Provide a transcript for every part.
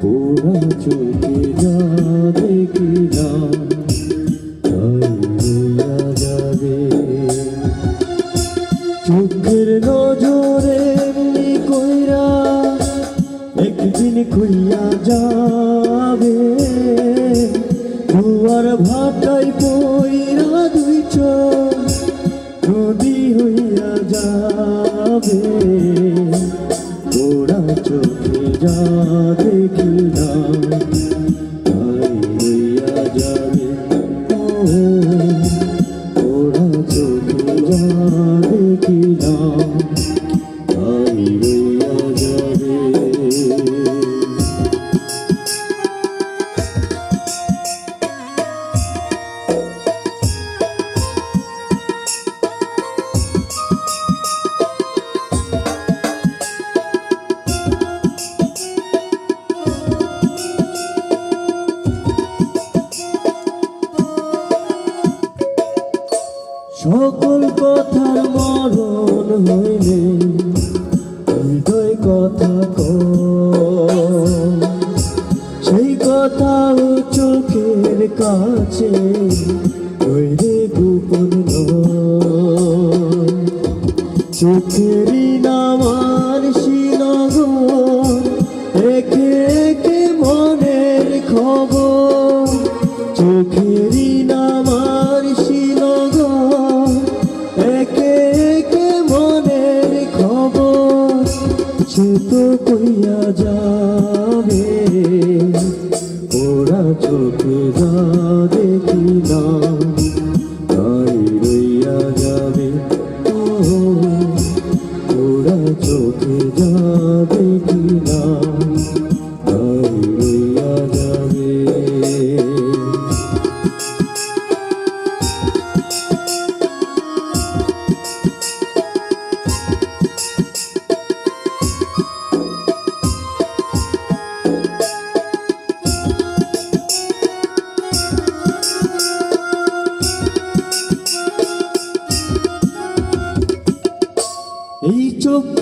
পোড়া চোখে যা দেখিলাম তাই যাবে। চোখের নজরে কইরা একদিন খুইয়া যাবে। দুয়ার ভাটাই পইরা দুই চোখ নদী হইয়া যাবে। যা দেখিলাম সকল কথার মরণ হইলে হৃদয় কথা। সেই কথা চোখের কাছে রইলে গোপন। চোখেরই নামার শ্রীনগর, একে একে মনের খবর চোখেরই নামার সে তো কইয়া যাবে ওরা চোখে যা দেখিলাম তাই রইয়া যাবে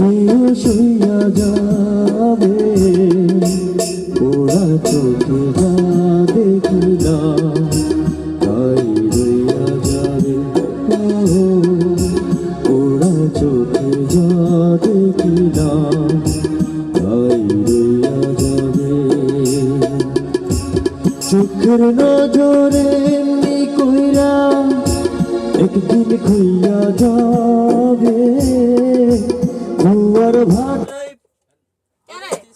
সেও সইয়া যাবে ওরা চোখে যা দেখিলাম তাই রইয়া যাবে। ওরা চোখে যা দেখিলাম তাই রইয়া যাবে। চোখের নজরে কইরা একদিন খুইয়া যা আমার ভাই